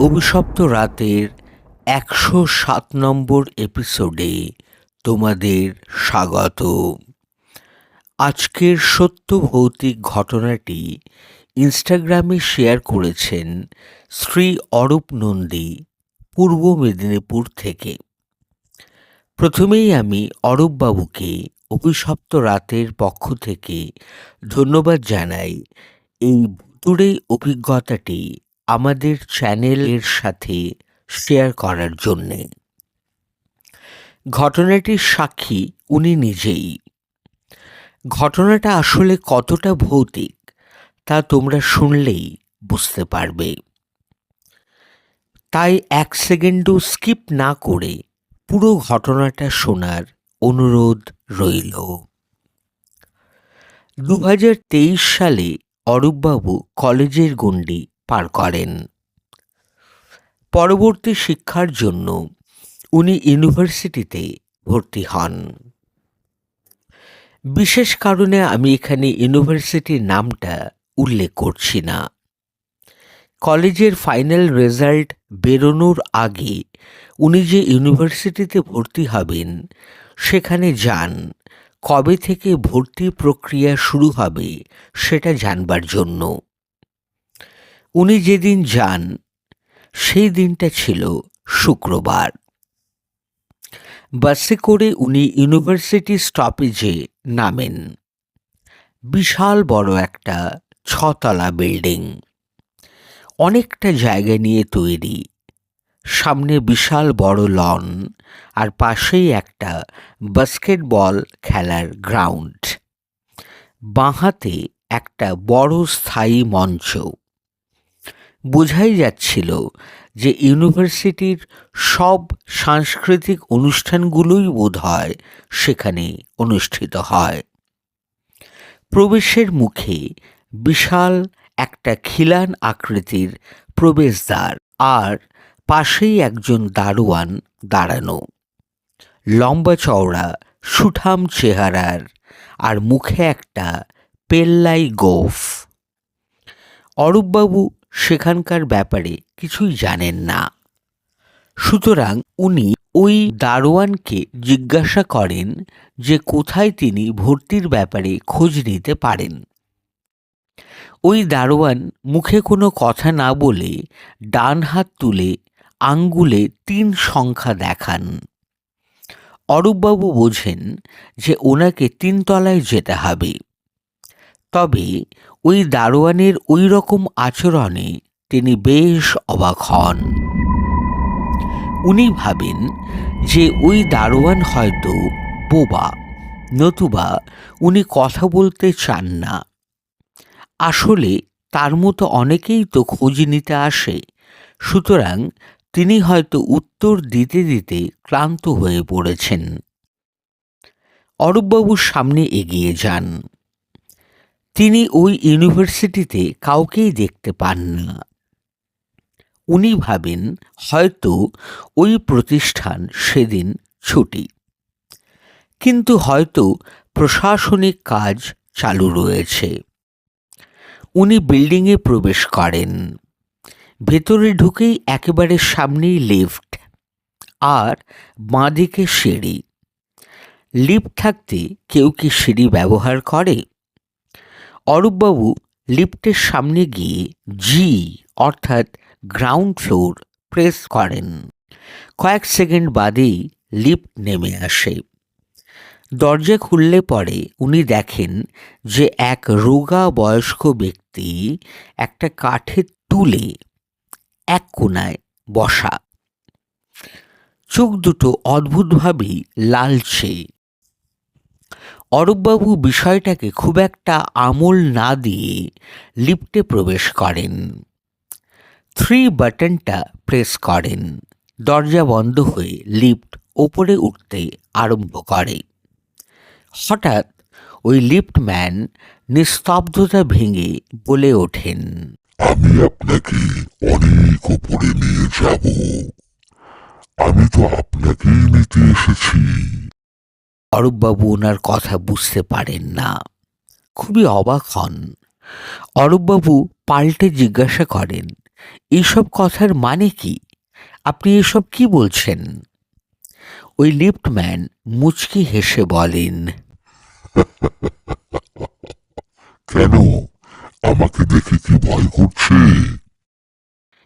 অভিশপ্ত রাতের একশো সাত নম্বর এপিসোডে তোমাদের স্বাগত। আজকের সত্য ভৌতিক ঘটনাটি ইনস্টাগ্রামে শেয়ার করেছেন শ্রী অরূপ নন্দী, পূর্ব মেদিনীপুর থেকে। প্রথমেই আমি অরূপবাবুকে অভিশপ্ত রাতের পক্ষ থেকে ধন্যবাদ জানাই এই ভুতুড়ে অভিজ্ঞতাটি আমাদের চ্যানেলের সাথে শেয়ার করার জন্যে। ঘটনাটির সাক্ষী উনি নিজেই। ঘটনাটা আসলে কতটা ভৌতিক, তা তোমরা শুনলেই বুঝতে পারবে। তাই এক সেকেন্ডও স্কিপ না করে পুরো ঘটনাটা শোনার অনুরোধ রইল। দু হাজার তেইশ সালে অরূপবাবু কলেজের গণ্ডি পার করেন। পরবর্তী শিক্ষার জন্য উনি ইউনিভার্সিটিতে ভর্তি হন। বিশেষ কারণে আমি এখানে ইউনিভার্সিটির নামটা উল্লেখ করছি না। কলেজের ফাইনাল রেজাল্ট বেরোনোর আগে উনি যে ইউনিভার্সিটিতে ভর্তি হবেন, সেখানে যান, কবে থেকে ভর্তি প্রক্রিয়া শুরু হবে সেটা জানবার জন্য। উনি যেদিন যান, সেই দিনটা ছিল শুক্রবার। বাসে করে উনি ইউনিভার্সিটি স্টপেজে নামেন। বিশাল বড় একটা ছতলা বিল্ডিং। অনেকটা জায়গা নিয়ে তৈরি। সামনে বিশাল বড় লন আর পাশেই একটা বাস্কেটবল খেলার গ্রাউন্ড। বাঁহাতে একটা বড় স্থায়ী মঞ্চ। বোঝাই যাচ্ছিল যে ইউনিভার্সিটির সব সাংস্কৃতিক অনুষ্ঠানগুলোই বোধ হয় সেখানে অনুষ্ঠিত হয়। প্রবেশের মুখে বিশাল একটা খিলান আকৃতির প্রবেশদ্বার আর পাশেই একজন দারোয়ান দাঁড়ানো। লম্বা চওড়া সুঠাম চেহারার আর মুখে একটা পেল্লাই গোফ। অরূপবাবু সেখানকার ব্যাপারে কিছুই জানেন না। সুতরাং উনি ওই দারোয়ানকে জিজ্ঞাসা করেন যে কোথায় তিনি ভর্তির ব্যাপারে খোঁজ নিতে পারেন। ওই দারোয়ান মুখে কোনো কথা না বলে ডান হাত তুলে আঙ্গুলে তিন সংখ্যা দেখান। অরূপবাবু বোঝেন যে ওনাকে তিনতলায় যেতে হবে। তবে ওই দারোয়ানের ওই রকম আচরণে তিনি বেশ অবাক হন। উনি ভাবেন যে ওই দারোয়ান হয়তো বোবা, নতুবা উনি কথা বলতে চান না। আসলে তার মতো অনেকেই তো খোঁজ নিতে আসে, সুতরাং তিনি হয়তো উত্তর দিতে দিতে ক্লান্ত হয়ে পড়েছেন। অরূপবাবুর সামনে এগিয়ে যান। তিনি ওই ইউনিভার্সিটিতে কাউকেই দেখতে পান না উনি ভাবেন হয়তো ওই প্রতিষ্ঠান সেদিন ছুটি। কিন্তু হয়তো প্রশাসনিক কাজ চালু রয়েছে। উনি বিল্ডিংয়ে প্রবেশ করেন। ভেতরে ঢুকেই একেবারে সামনেই লিফট আর বাঁদিকে সিঁড়ি। লিফট থাকতে কেউ কি সিঁড়ি ব্যবহার করে? অরূপবাবু লিফটের সামনে গিয়ে জি অর্থাৎ গ্রাউন্ড ফ্লোর প্রেস করেন। কয়েক সেকেন্ড বাদেই লিফট নেমে আসে। দরজা খুললে পরে উনি দেখেন যে এক রোগা বয়স্ক ব্যক্তি একটা কাঠের তুলে এক কোনায় বসা। চোখ দুটো অদ্ভুতভাবেই লালচে। অরূপবাবু বিষয়টাকে খুব একটা আমল না দিয়ে লিফটে প্রবেশ করেন। থ্রি বাটনটা প্রেস করেন। দরজা বন্ধ হয়ে লিফট ওপরে উঠতে আরম্ভ করে। হঠাৎ ওই লিফটম্যান নিস্তব্ধতা ভেঙে বলে ওঠেন, আমি আপনাকে অনেক উপরে নিয়ে যাব। আমি তো আপনাকেই নিতে এসেছি। অরূপবাবু ওনার কথা বুঝতে পারেন না। খুবই অবাক হন। অরূপবাবু পাল্টে জিজ্ঞাসা করেন এইসব কথার মানে কি? আপনি এসব কি বলছেন? ওই লিফটম্যান মুচকি হেসে বলেন কেন? আমাকে দেখে কি ভয় করছে?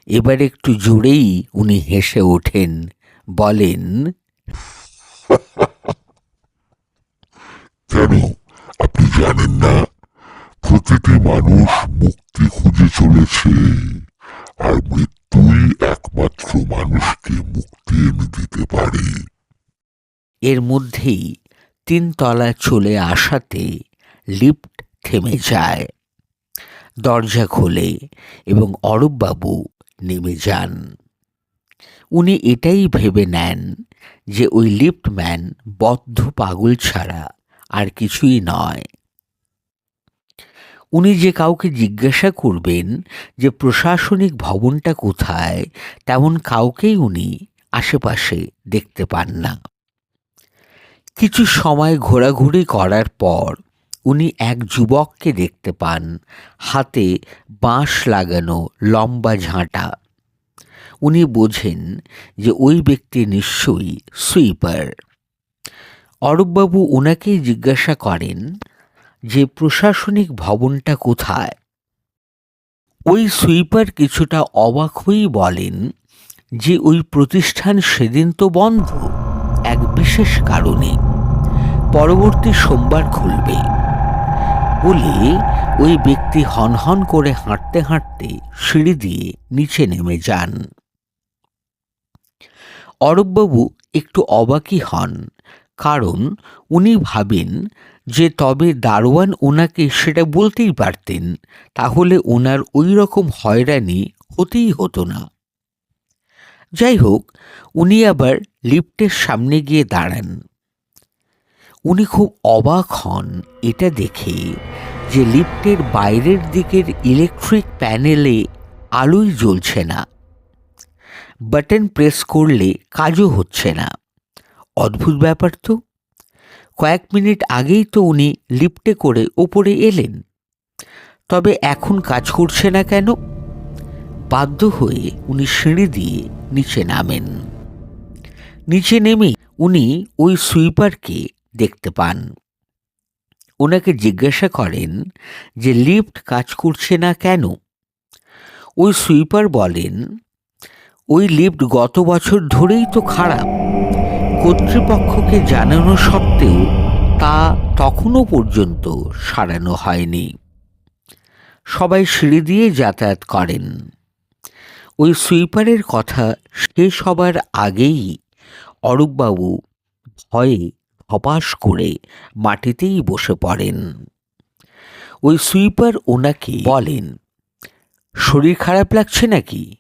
এবার একটু জোরেই উনি হেসে ওঠেন বলেন কেন আপনি জানেন না প্রতিটি মানুষ মুক্তি খুঁজে চলেছে আর মৃত্যুই একমাত্র মানুষকে মুক্তি এনে দিতে পারে। এর মধ্যেই তিন তলায় চলে আসাতে লিফট থেমে যায়। দরজা খোলে এবং অরূপবাবু নেমে যান। উনি এটাই ভেবে নেন যে ওই লিফটম্যান বদ্ধ পাগল ছাড়া আর কিছুই নয়। উনি যে কাউকে জিজ্ঞাসা করবেন যে প্রশাসনিক ভবনটা কোথায়, তেমন কাউকেই উনি আশেপাশে দেখতে পান না। কিছু সময় ঘোরাঘুরি করার পর উনি এক যুবককে দেখতে পান, হাতে বাঁশ লাগানো লম্বা ঝাঁটা। উনি বোঝেন যে ওই ব্যক্তি নিশ্চয়ই সুইপার। অরূপবাবু ওনাকেই জিজ্ঞাসা করেন যে প্রশাসনিক ভবনটা কোথায়? ওই সুইপার কিছুটা অবাক হয়েই বলেন যে ওই প্রতিষ্ঠান সেদিন তো বন্ধ, এক বিশেষ কারণে। পরবর্তী সোমবার খুলবে। বলে ওই ব্যক্তি হনহন করে হাঁটতে হাঁটতে সিঁড়ি দিয়ে নিচে নেমে যান। অরূপবাবু একটু অবাকই হন, কারণ উনি ভাবেন যে তবে দারোয়ান ওনাকে সেটা বলতেই পারতেন, তাহলে ওনার ওই রকম হয়রানি হতেই হতো না। যাই হোক, উনি আবার লিফটের সামনে গিয়ে দাঁড়ান। উনি খুব অবাক হন এটা দেখে যে লিফটের বাইরের দিকের ইলেকট্রিক প্যানেলে আলোই জ্বলছে না। বাটন প্রেস করলে কাজও হচ্ছে না। অদ্ভুত ব্যাপার তো। কয়েক মিনিট আগেই তো উনি লিফটে করে ওপরে এলেন। তবে এখন কাজ করছে না কেন? বাধ্য হয়ে উনি সিঁড়ি দিয়ে নিচে নামেন। নিচে নেমে উনি ওই সুইপারকে দেখতে পান। ওনাকে জিজ্ঞাসা করেন যে লিফট কাজ করছে না কেন? ওই সুইপার বলেন, ওই লিফট গত বছর ধরেই তো খারাপ। কর্তৃপক্ষকে জানানো সত্ত্বেও তা তখনও পর্যন্ত সারানো হয়নি। সবাই সিঁড়ি দিয়ে যাতায়াত করেন। ওই সুইপারের কথা শেষ হবার আগেই অরূপবাবু ভয়ে হপাস করে মাটিতেই বসে পড়েন। ওই সুইপার ওনাকে বলেন, শরীর খারাপ লাগছে নাকি?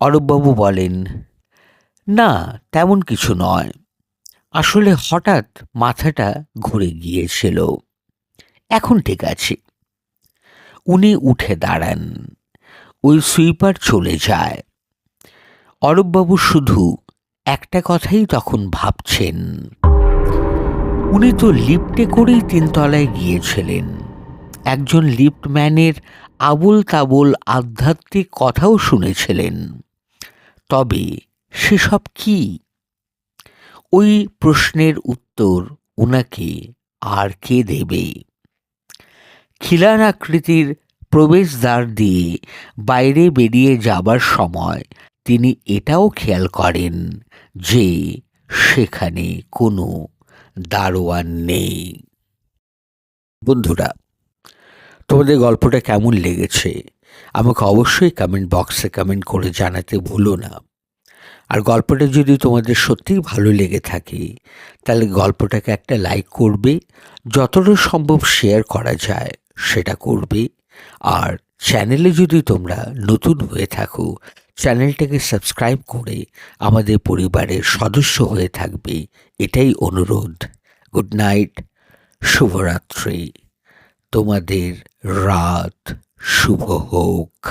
অরূপবাবু বলেন, না, তেমন কিছু নয়। আসলে হঠাৎ মাথাটা ঘুরে গিয়েছিল। এখন ঠিক আছে। উনি উঠে দাঁড়ান। ওই সুইপার চলে যায়। অরূপবাবু শুধু একটা কথাই তখন ভাবছেন। উনি তো লিফটে করেই তিনতলায় গিয়েছিলেন। একজন লিফটম্যানের আবুল তাবুল আধ্যাত্মিক কথাও শুনেছিলেন। তবে সেসব কি? ওই প্রশ্নের উত্তর ওনাকে আর কে দেবে? খিলান আকৃতির প্রবেশদ্বার দিয়ে বাইরে বেরিয়ে যাবার সময় তিনি এটাও খেয়াল করেন যে সেখানে কোনো দারোয়ান নেই। বন্ধুরা, তোমাদের গল্পটা কেমন লেগেছে? আমাকে অবশ্যই কমেন্ট বক্সে কমেন্ট করে জানাতে ভুলো না। আর গল্পটা যদি তোমাদের সত্যিই ভালো লেগে থাকে, তাহলে গল্পটাকে একটা লাইক করবে, যতটা সম্ভব শেয়ার করা যায় সেটা করবে। আর চ্যানেলে যদি তোমরা নতুন হয়ে থাকো চ্যানেলটাকে সাবস্ক্রাইব করে আমাদের পরিবারের সদস্য হয়ে থাকবে, এটাই অনুরোধ। গুড নাইট শুভরাত্রি। তোমাদের রাত শুভ হোক।